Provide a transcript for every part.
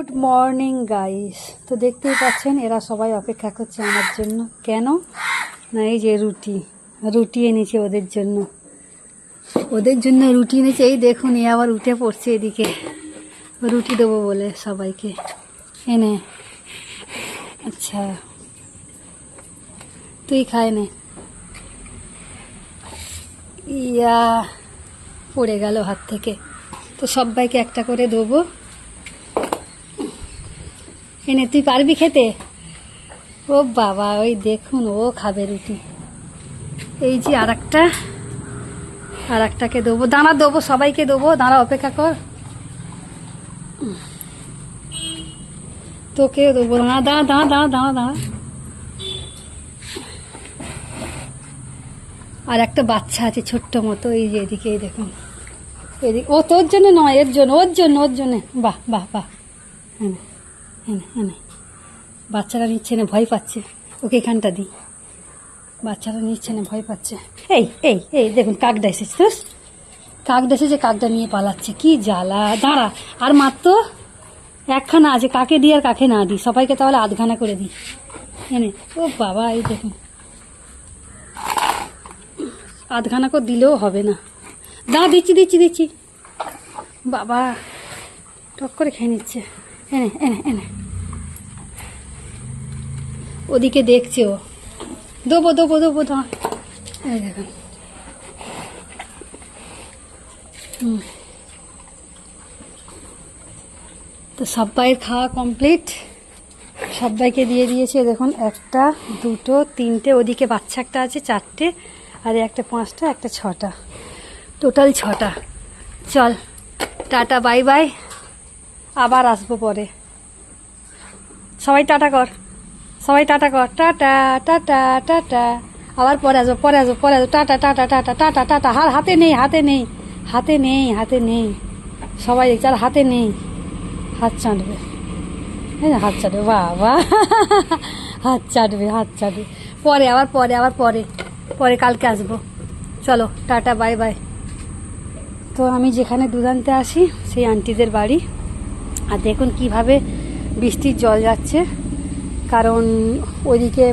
Good morning guys তো দেখতেই পাচ্ছেন, এরা সবাই অপেক্ষা করছে আমার জন্য। কেন? না, এই যে রুটি। রুটি এনেছে ওদের জন্য। ওদের জন্য রুটি এনেছে। এই দেখুন, এ আবার উঠে পড়ছে এদিকে। রুটি দেবো বলে সবাইকে। এনে আচ্ছা। তুই খায় নে। ইয়া, পড়ে গেল হাত থেকে। তো সবাইকে একটা করে দেবো। এনে তুই পারবি খেতে? ও বাবা, ওই দেখুন, ও খাবে রুটি। এই যে আর একটা আর একটাকে দেবো। দাঁড়া দেবো, সবাইকে দেবো, দাঁড়া, অপেক্ষা কর। তোকেও দেবো। দাঁড়া দাঁড়া দাঁড়া দাঁড়া দাঁড়া দাঁড়া। আর একটা বাচ্চা আছে ছোট্ট মতো, এই যে এদিকে দেখুন। এদিকে ও তোর জন্য নয়, এর জন্য, ওর জন্য ওর জন্য। বাহ বাহ বাহ। হ্যাঁ। হ্যাঁ বাচ্চারা নিচ্ছে না, ভয় পাচ্ছে। ওকে এখানটা দিই। বাচ্চারা নিচ্ছে না, ভয় পাচ্ছে। এই এই এই, দেখুন কাকটা এসেছে তো কাকটা এসেছে কাকটা নিয়ে পালাচ্ছে। কি জ্বালা। দাঁড়া, আর মাত্র একখানা আছে, কাকে দিই আর কাকে না দিই। সবাইকে তাহলে আধখানা করে দিই। এনে ও বাবা, এই দেখুন। আধখানা করে দিলেও হবে না। দাঁড়া, দিচ্ছি দিচ্ছি দিচ্ছি। বাবা, টক করে খেয়ে নিচ্ছে। এনে এনে এনে। ওদিকে দেখছে ও। দেবো দেবো দেবো দাঁড়া এই দেখুন। তো সবাইয়ের খাওয়া কমপ্লিট। সবাইকে দিয়ে দিয়েছে, দেখুন, একটা, দুটো, তিনটে। ওদিকে বাচ্চা একটা আছে, চারটে। আর একটা পাঁচটা, একটা ছটা। টোটাল ছটা। চল, টাটা, বাই বাই। আবার আসব পরে। সবাই টাটা কর। সবাই টাটা কর। টাটা টাটা টাটা আবার পরে আসব পরে আসব পরে আসব। Tata tata tata tata tata হার হাতে নেই হাতে নেই হাতে নেই হাতে নেই। সবাই দেখছে আর হাতে নেই। হাত চাটবে। না, হাত চাটবে বাবা। হাত চাটবে হাত চাটবে। পরে আবার পরে আবার পরে। পরে কালকে আসব। চলো টাটা বাই বাই। তো আমি যেখানে দুধ আনতে আসি সেই আন্টিদের বাড়ি। আর দেখুন কীভাবে বৃষ্টির জল যাচ্ছে। কারণ ওইদিকে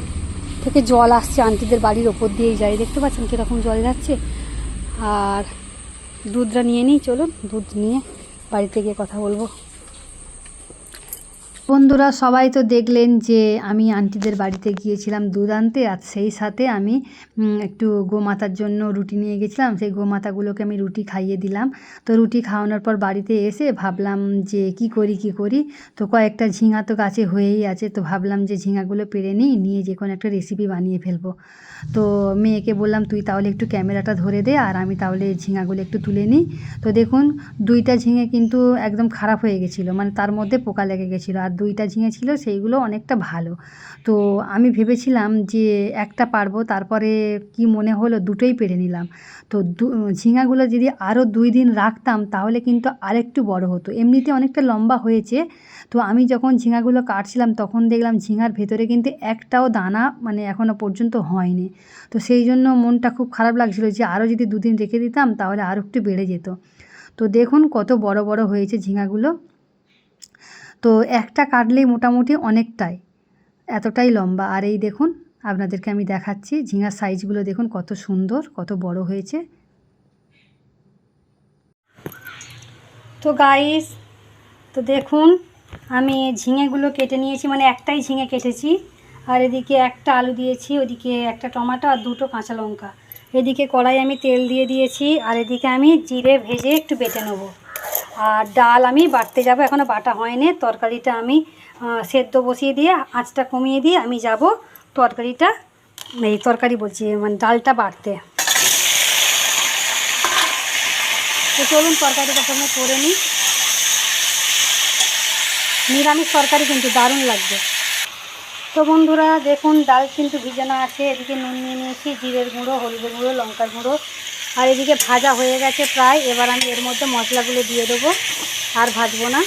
থেকে জল আসছে আন্টিদের বাড়ির ওপর দিয়েই যায়। দেখতে পাচ্ছেন কীরকম জল যাচ্ছে। আর দুধটা নিয়ে নিই, চলুন দুধ নিয়ে বাড়িতে গিয়ে কথা বলব। বন্ধুরা, সবাই তো দেখলেন যে আমি আন্টিদের বাড়িতে গিয়েছিলাম দুধ আনতে। আর সেই সাথে আমি একটু গোমাতার জন্য রুটি নিয়ে গেছিলাম। সেই গোমাতাগুলোকে আমি রুটি খাইয়ে দিলাম। তো রুটি খাওয়ানোর পর বাড়িতে এসে ভাবলাম যে, কি করি কি করি? তো কয়েকটা ঝিঙা তো গাছে হয়েই আছে। তো ভাবলাম যে, ঝিঙাগুলো পেরে নিই, নিয়ে যে কোনো একটা রেসিপি বানিয়ে ফেলব। তো মেয়েকে বললাম, তুই তাহলে একটু ক্যামেরাটা ধরে দে, আর আমি তাহলে ঝিঙাগুলো একটু তুলে নিই। তো দেখুন, দুইটা ঝিঙে কিন্তু একদম খারাপ হয়ে গেছিল। মানে তার মধ্যে পোকা লেগে গেছিল। আর দুইটা ঝিঙে ছিল, সেইগুলো অনেকটা ভালো। তো আমি ভেবেছিলাম যে একটা পারব, তারপরে কি মনে হলো দুটোই পেরে নিলাম। তো দু- ঝিঙাগুলো যদি আরও দুই দিন রাখতাম, তাহলে কিন্তু আরেকটু বড় হতো। এমনিতে অনেকটা লম্বা হয়েছে। তো আমি যখন ঝিঙাগুলো কাটছিলাম, তখন দেখলাম ঝিঙার ভেতরে কিন্তু একটাও দানা মানে এখনও পর্যন্ত হয়নি। তো সেই জন্য মনটা খুব খারাপ লাগছিল যে আরও যদি দুদিন রেখে দিতাম, তাহলে আরও একটু বেড়ে যেত। তো দেখুন কত বড় বড় হয়েছে ঝিঙাগুলো। তো একটা কাটলেই মোটামুটি অনেকটাই, এতটাই লম্বা। আর এই দেখুন, আপনাদেরকে আমি দেখাচ্ছি ঝিঙার সাইজগুলো দেখুন কত সুন্দর, কত বড় হয়েছে। তো গাইস তো দেখুন, আমি ঝিঙেগুলো কেটে নিয়েছি মানে একটাই ঝিঙে কেটেছি। আর এদিকে একটা আলু দিয়েছি, ওদিকে একটা টমাটো আর দুটো কাঁচা লঙ্কা। এদিকে কড়াই আমি তেল দিয়ে দিয়েছি, আর এদিকে আমি জিরে ভেজে একটু বেটে নেব। আর ডাল আমি বাটতে যাব এখনও বাটা হয়নি। তরকারিটা আমি সেদ্ধ বসিয়ে দিয়ে, আঁচটা কমিয়ে দিয়ে আমি যাব তরকারিটা, এই তরকারি বলছি মানে ডালটা বাড়তে। তো চলুন তরকারিটা প্রথমে করে নিই। নিরামিষ তরকারি কিন্তু দারুণ লাগবে। তো বন্ধুরা, দেখুন, ডাল কিন্তু ভিজানো আছে, এদিকে নুন নিয়ে নিয়েছি, জিরের গুঁড়ো, হলুদের গুঁড়ো, লঙ্কার গুঁড়ো। আর এদিকে ভাজা হয়ে গেছে প্রায়। এবার আমি এর মধ্যে মশলাগুলো দিয়ে দেবো। আর ভাজবো না।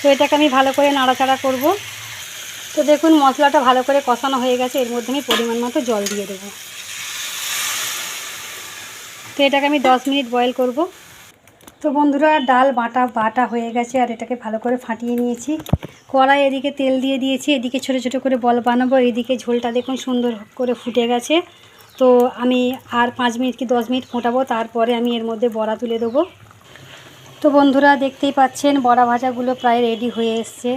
তো এটাকে আমি ভালো করে নাড়াচাড়া করব। তো দেখুন, মশলাটা ভালো করে কষানো হয়ে গেছে। এর মধ্যে আমি পরিমাণ মতো জল দিয়ে দেবো। তো এটাকে আমি দশ মিনিট বয়েল করব। তো বন্ধুরা, ডাল বাটা বাটা হয়ে গেছে আর এটাকে ভালো করে ফাটিয়ে নিয়েছি। কড়াই এদিকে তেল দিয়ে দিয়েছি, এদিকে ছোটো ছোটো করে বল বানাবো। এদিকে ঝোলটা দেখুন সুন্দর করে ফুটে গেছে। তো আমি আর পাঁচ মিনিট কি দশ মিনিট ফোটাবো, তারপরে আমি এর মধ্যে বড়া তুলে দেবো। তো বন্ধুরা, দেখতেই পাচ্ছেন বড়া ভাজাগুলো প্রায় রেডি হয়ে এসছে।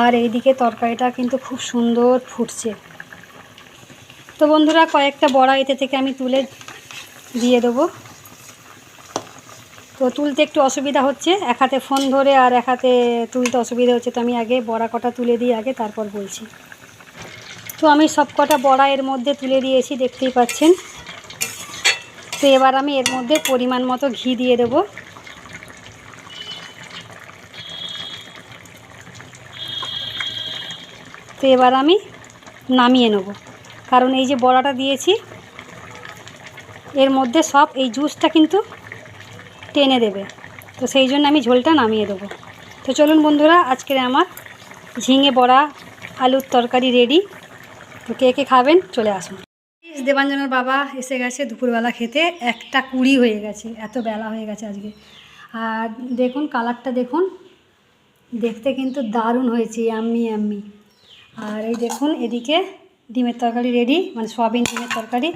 আর এইদিকে তরকারিটা কিন্তু খুব সুন্দর ফুটছে। তো বন্ধুরা, কয়েকটা বড়া এতে থেকে আমি তুলে দিয়ে দেবো। তো তুলতে একটু অসুবিধা হচ্ছে। এক হাতে ফোন ধরে আর এক হাতে তুলতে অসুবিধা হচ্ছে। তো আমি আগে বড়া কটা তুলে দিই আগে, তারপর বলছি। তো আমি সব কটা বড়া এর মধ্যে তুলে দিয়েছি, দেখতেই পাচ্ছেন। তো এবার আমি এর মধ্যে পরিমাণ মতো ঘি দিয়ে দেবো। তো এবার আমি নামিয়ে নেব। কারণ এই যে বড়াটা দিয়েছি, এর মধ্যে সব এই জুসটা কিন্তু টেনে দেবে। তো সেই জন্য আমি ঝোলটা নামিয়ে দেবো। তো চলুন বন্ধুরা, আজকের আমার ঝিঙে বড়া, আলুর তরকারি রেডি তো কে কে খাবেন, চলে আসুন। দেবাঞ্জনের বাবা এসে গেছে দুপুরবেলা খেতে। একটা কুড়ি হয়ে গেছে, এত বেলা হয়ে গেছে আজকে। আর দেখুন, কালারটা দেখুন। দেখতে কিন্তু দারুণ হয়েছে আম্মি আম্মি আর এই দেখুন, এদিকে ডিমের তরকারি রেডি মানে সয়াবিন ডিমের তরকারি।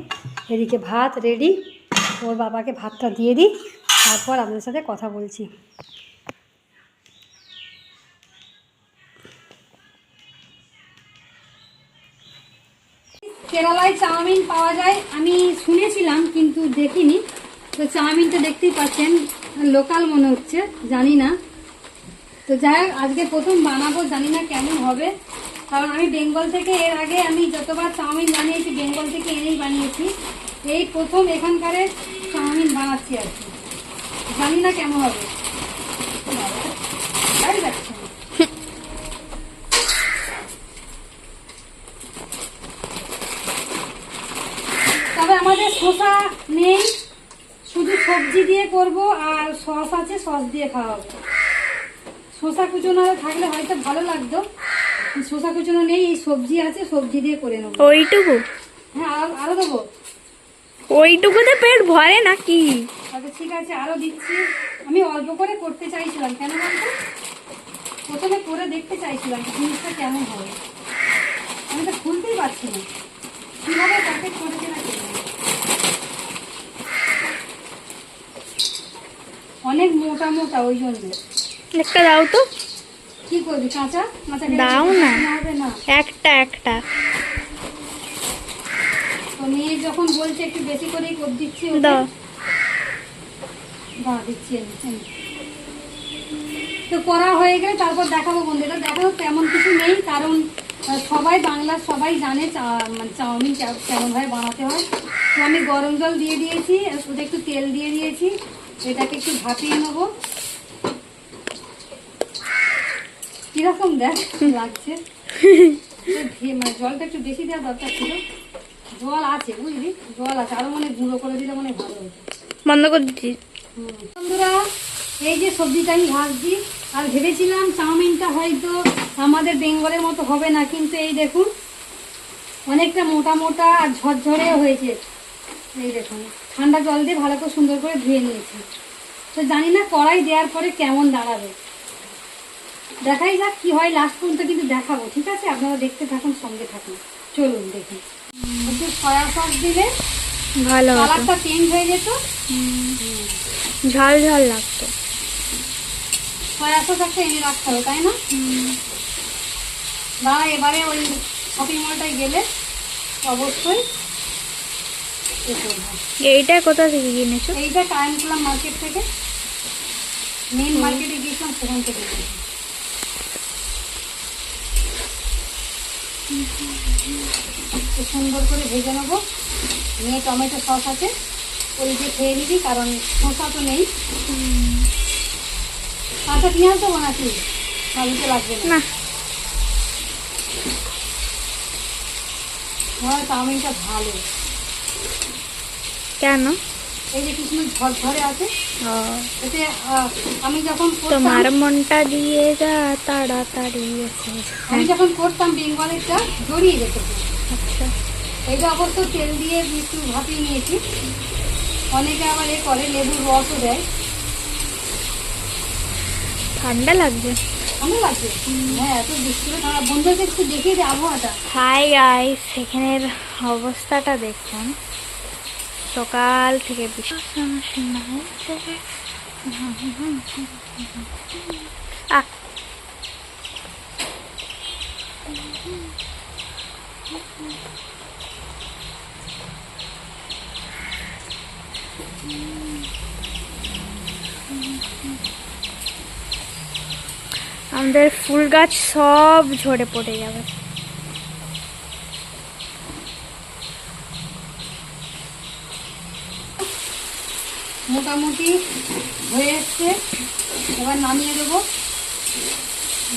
এদিকে ভাত রেডি ওর বাবাকে ভাতটা দিয়ে দিই। তারপর আপনার সাথে কথা বলছি। কেরালায় চাউমিন পাওয়া যায়, আমি শুনেছিলাম কিন্তু দেখিনি। তো চাউমিনটা দেখতেই পাচ্ছেন, লোকাল মনে হচ্ছে, জানি না। তো যাই আজকে প্রথম বানাবো, জানি না কেমন হবে। কারণ আমি বেঙ্গল থেকে, এর আগে আমি যতবার চাউমিন বানিয়েছি, বেঙ্গল থেকে এনেই বানিয়েছি। এই প্রথম এখানকারে চাউমিন বানাচ্ছি আর কি। জানি না কেমন হবে। তবে আমাদের শসা নেই। শুধু সবজি দিয়ে করব আর সস আছে সস দিয়ে খাওয়া হবে শসা কুচোনো থাকলে হয়তো ভালো লাগতো। শসা কুচোনো নেই এই সবজি আছে সবজি দিয়ে করে নেব। ওইটুকু? হ্যাঁ আরও দেবো। ওইটুকুতে পেট ভরে নাকি? আচ্ছা ঠিক আছে আরও দিচ্ছি। আমি অল্প করে করতে চাইছিলাম কেন বলতো? প্রথমে করে দেখতে চাইছিলাম জিনিসটা কেমন হবে আমি তো খুলতেই পারছি না। কীভাবে প্যাকেট করেছে না অনেক মোটা মোটা ওই জন্য। একটা দাও তো। কি করবি কাঁচা? দাও না। হবে না? একটা একটা। মেয়ে যখন বলছে একটু বেশি করেই করে দিচ্ছি। দাও। দিচ্ছি আমি, তো করা হয়ে গেলে তারপর দেখাবো বন্ধুরা দেখাবো তেমন কিছু নেই কারণ সবাই বাংলার সবাই জানে মানে চাউমিন কেমনভাবে বানাতে হয়। তো আমি গরম জল দিয়ে দিয়েছি ওতে একটু তেল দিয়ে দিয়েছি। এটাকে একটু ভাপিয়ে নেব। কীরকম দেখ লাগছে। মানে জলটা একটু বেশি দেওয়া দরকার ছিল। জল আছে বুঝলি? জল আছে আরও মনে গুঁড়ো করে দিলে মনে ভালো হতো। বন্ধ করে দিচ্ছি। বন্ধুরা এই যে সবজিটা আমি ভাজছি আর ভেবেছিলাম চাউমিনটা হয়তো আমাদের বেঙ্গলের মতো হবে না কিন্তু এই দেখুন অনেকটা মোটা মোটা আর ঝরঝরে হয়েছে। এই দেখুন ঠান্ডা জল দিয়ে ভালো করে সুন্দর করে ধুয়ে নিয়েছি। তো জানি না কড়াই দেওয়ার পরে কেমন দাঁড়াবে। দেখাই যাক কি হয় লাস্ট পর্যন্ত কিন্তু দেখাবো ঠিক আছে? আপনারা দেখতে থাকুন সঙ্গে থাকুন। চলুন দেখি। একটু সয়া সস দিলে ভালো কালারটা চেঞ্জ হয়ে যেত। ঝাল ঝাল লাগতো। সয়া সস একটা এনে রাখতে হবে তাই না? বা এবারে ওই শপিং মলটায় গেলে অবশ্যই এইটা কোথা থেকে কিনেছো? এইটা কায়নকুলাম মার্কেট থেকে। মেন মার্কেটে গিয়েছিলাম সেখান থেকে। একটু সুন্দর করে ভেজে নেব। নিয়ে টমেটো সস আছে ওই দিয়ে খেয়ে নিবি কারণ শসা তো নেই। কাঁচা পেঁয়াজ দেবো নাকি? ভাবিতে লাগবে না। চাউমিনটা ভালো। কেন? এই যে কিছু ঝরঝরে আছে এতে আমি যখন করতাম তোমার মনটা দিয়ে যা তাড়াতাড়ি আমি যখন করতাম বেঙ্গলেরটা জড়িয়ে রেখেছি আচ্ছা। এইটা অবশ্য তেল দিয়ে একটু ভাপিয়ে নিয়েছি। অনেকে আবার এ করে লেবুর রসও দেয়। ঠান্ডা লাগবে। লাগছে হ্যাঁ এত বৃষ্টি হলে ঠান্ডা বন্ধুকে একটু দেখিয়ে দে আবহাওয়াটা। হাই সেখানের অবস্থাটা দেখুন। সকাল থেকে বৃষ্টি। আহ, আমাদের ফুল গাছ সব ঝরে পড়ে যাবে। মোটামুটি হয়ে এসছে। এবার নামিয়ে দেবো।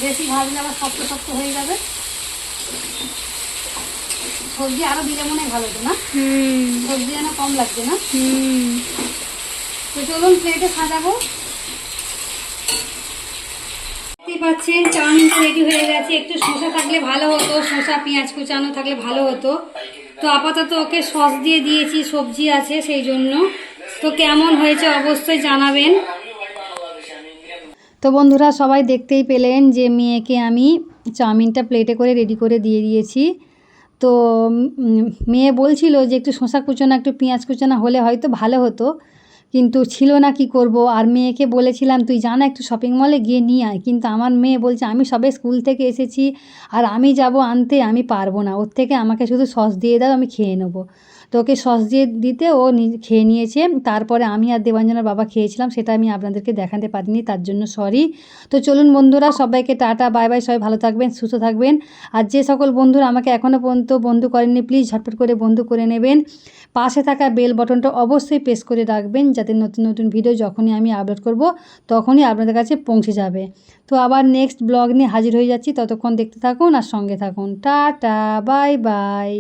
বেশি ভাজলে আবার শক্ত শক্ত হয়ে যাবে। সবজি আরও দিলে মনে হয় ভালো হতো না? সবজি যেন কম লাগছে না? হুম। তো চলুন প্লেটে সাজাবো। দেখতেই পাচ্ছেন চাউমিনটা রেডি হয়ে গেছে। একটু শসা থাকলে ভালো হতো শসা পেঁয়াজ কুচানো থাকলে ভালো হতো। তো আপাতত ওকে সস দিয়ে দিয়েছি সবজি আছে সেই জন্য। তো কেমন হয়েছে অবশ্যই জানাবেন। তো বন্ধুরা সবাই দেখতেই পেলেন যে মেয়েকে আমি চাউমিনটা প্লেটে করে রেডি করে দিয়ে দিয়েছি। তো মেয়ে বলছিল যে একটু শশা কুচনা, একটু পেঁয়াজ কুচনা হলে হয়তো ভালো হতো, কিন্তু ছিল না কি করব। আর মেয়েকে বলেছিলাম, তুই জানা একটু শপিং মলে গিয়ে নিয়ে আয়। কিন্তু আমার মেয়ে বলছে, আমি সবে স্কুল থেকে এসেছি, আর আমি যাব আনতে, আমি পারব না। ওর থেকে আমাকে শুধু সস দিয়ে দাও, আমি খেয়ে নেব। তো ওকে সস দিয়ে দিতে ও খেয়ে নিয়েছে। তারপরে আমি আর দেবাঞ্জনার বাবা খেয়েছিলাম, সেটা আমি আপনাদেরকে দেখাতে পারিনি, তার জন্য সরি তো চলুন বন্ধুরা, সবাইকে টাটা বাই বাই সবাই ভালো থাকবেন, সুস্থ থাকবেন। আর যে সকল বন্ধুরা আমাকে এখনও পর্যন্ত বন্ধু করেননি প্লিজ ঝটপট করে বন্ধু করে নেবেন। পাশে থাকা বেল বটনটা অবশ্যই প্রেস করে রাখবেন, যাতে নতুন নতুন ভিডিও যখনই আমি আপলোড করব, তখনই আপনাদের কাছে পৌঁছে যাবে। তো আবার নেক্সট ব্লগ নিয়ে হাজির হয়ে যাচ্ছি, ততক্ষণ দেখতে থাকুন আর সঙ্গে থাকুন। Tata bye bye